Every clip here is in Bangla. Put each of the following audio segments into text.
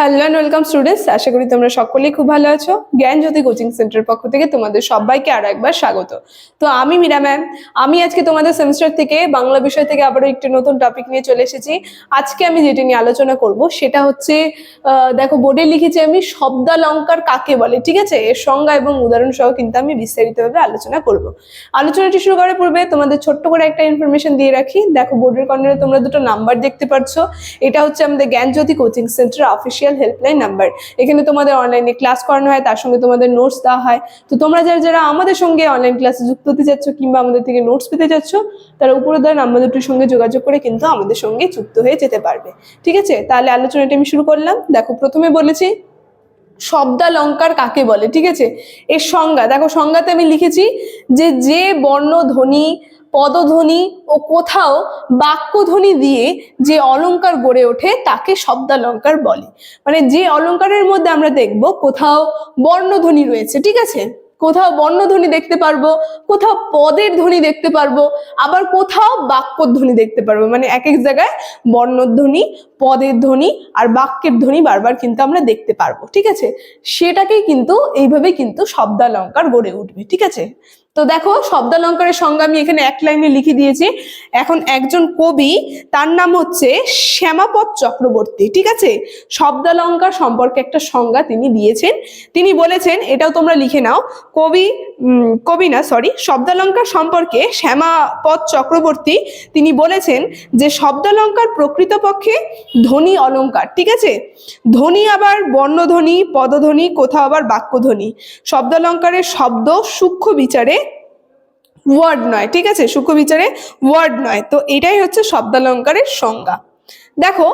হ্যালো অ্যান্ড ওয়েলকাম স্টুডেন্টস আশা করি তোমরা সকলেই খুব ভালো আছো। জ্ঞান জ্যোতি কোচিং সেন্টার পক্ষ থেকে তোমাদের সবাইকে আরও একবার স্বাগত। তো আমি মীরা ম্যাম আমি আজকে তোমাদের সেমিস্টার থেকে বাংলা বিষয় থেকে আবারও একটি নতুন টপিক নিয়ে চলে এসেছি। আজকে আমি যেটি নিয়ে আলোচনা করব, সেটা হচ্ছে দেখো বোর্ডে লিখেছি আমি শব্দালঙ্কার কাকে বলে, ঠিক আছে? এর সংজ্ঞা এবং উদাহরণ সহ কিন্তু আমি বিস্তারিতভাবে আলোচনা করব। আলোচনাটি শুরু করার পূর্বে তোমাদের ছোট্ট করে একটা ইনফরমেশন দিয়ে রাখি। দেখো বোর্ডের কর্নারে তোমরা দুটো নাম্বার দেখতে পাচ্ছ এটা হচ্ছে আমাদের Gyanjyoti coaching centre official helpline number এখানে তোমাদের অনলাইনে ক্লাস করানো হয়, তার সঙ্গে তোমাদের নোটস দেওয়া হয়। তো তোমরা যারা যারা আমাদের সঙ্গে অনলাইন ক্লাসে যুক্ত হতে চাচ্ছ কিংবা আমাদের থেকে নোটস পেতে চাচ্ছ তারা উপরে দেওয়া নাম্বার দুটোর সঙ্গে যোগাযোগ করে কিন্তু আমাদের সঙ্গে যুক্ত হয়ে যেতে পারবে। ঠিক আছে? তাহলে আলোচনাটা আমি শুরু করলাম। দেখো, প্রথমে বলেছি শব্দালঙ্কার কাকে বলে? ঠিক আছে? এর সংজ্ঞা, দেখো, সংজ্ঞাতে আমি লিখেছি যে যে বর্ণ ধ্বনি পদধ্বনি ও কোথাও বাক্যধ্বনি দিয়ে যে অলঙ্কার গড়ে ওঠে, তাকে শব্দালঙ্কার বলে। মানে যে অলঙ্কারের মধ্যে আমরা দেখব, কোথাও বর্ণধ্বনি রয়েছে, ঠিক আছে? কোথাও বর্ণধ্বনি দেখতে পারব, কোথাও পদের ধ্বনি দেখতে পারব, আবার কোথাও বাক্যধ্বনি দেখতে পারব। মানে এক এক জায়গায় বর্ণধ্বনি, পদের ধ্বনি আর বাক্যের ধ্বনি বারবার কিন্তু আমরা দেখতে পারব, ঠিক আছে? সেটাকেই কিন্তু এইভাবে কিন্তু শব্দালঙ্কার গড়ে উঠবে, ঠিক আছে? তো দেখো, শব্দালঙ্কারের সংজ্ঞা আমি এখানে এক লাইনে লিখে দিয়েছি। এখন একজন কবি, তার নাম হচ্ছে শ্যামাপদ চক্রবর্তী, ঠিক আছে? শব্দালঙ্কার সম্পর্কে একটা সংজ্ঞা তিনি দিয়েছেন। তিনি বলেছেন, এটাও তোমরা লিখে নাও কবি কবি না সরি শব্দালঙ্কার সম্পর্কে শ্যামাপদ চক্রবর্তী তিনি বলেছেন যে শব্দালঙ্কার প্রকৃতপক্ষে ধ্বনি অলঙ্কার, ঠিক আছে? ধ্বনি আবার বর্ণধ্বনি, পদধ্বনি, কোথাও আবার বাক্যধ্বনি। শব্দালঙ্কারের শব্দ সূক্ষ্ম বিচারে ওয়ার্ড নয়, ঠিক আছে? সূক্ষ্ম বিচারে ওয়ার্ড নয়। তো এটাই হচ্ছে শব্দালঙ্কারের সংজ্ঞা। দেখো,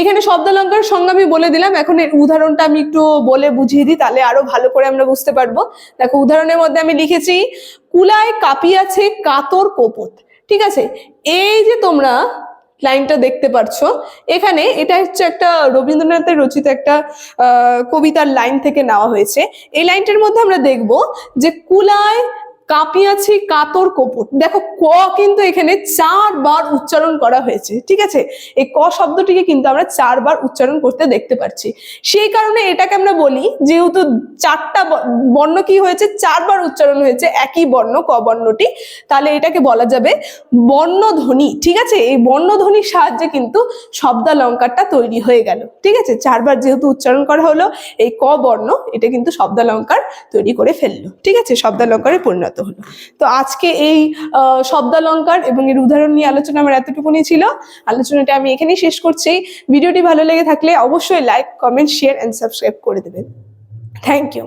এখানে শব্দালঙ্কার সংজ্ঞা আমি বলে দিলাম, এখন এর উদাহরণটা আমি একটু বলে বুঝিয়ে দিই, তাহলে আরও ভালো করে আমরা বুঝতে পারব। দেখো, উদাহরণের মধ্যে আমি লিখেছি, কুলায় কাঁপিয়াছে কাতর কোপত। ঠিক আছে? এই যে তোমরা লাইনটা দেখতে পারছ, এখানে এটা হচ্ছে একটা রবীন্দ্রনাথের রচিত একটা কবিতার লাইন থেকে নেওয়া হয়েছে। এই লাইনটার মধ্যে আমরা দেখব যে কুলায় কাঁপিয়াছি কাতর কপুট। দেখো, ক কিন্তু এখানে চারবার উচ্চারণ করা হয়েছে, ঠিক আছে? এই ক শব্দটিকে কিন্তু আমরা চারবার উচ্চারণ করতে দেখতে পাচ্ছি সেই কারণে এটাকে আমরা বলি, যেহেতু চারটা বর্ণ কি হয়েছে? চারবার উচ্চারণ হয়েছে, একই বর্ণ, ক বর্ণটি। তাহলে এটাকে বলা যাবে বর্ণধ্বনি, ঠিক আছে? এই বর্ণধ্বনির সাহায্যে কিন্তু শব্দালঙ্কারটা তৈরি হয়ে গেল, ঠিক আছে? চারবার যেহেতু উচ্চারণ করা হলো, এই ক বর্ণ, এটা কিন্তু শব্দালঙ্কার তৈরি করে ফেলল, ঠিক আছে? শব্দালঙ্কারে পরিণত হলো। তো আজকে এই শব্দালঙ্কার এবং এর উদাহরণ নিয়ে আলোচনা আমার এতটুকুনি ছিল। আলোচনাটা আমি এখানেই শেষ করছি। ভিডিওটি ভালো লেগে থাকলে অবশ্যই like comment share and subscribe করে দেবেন। Thank you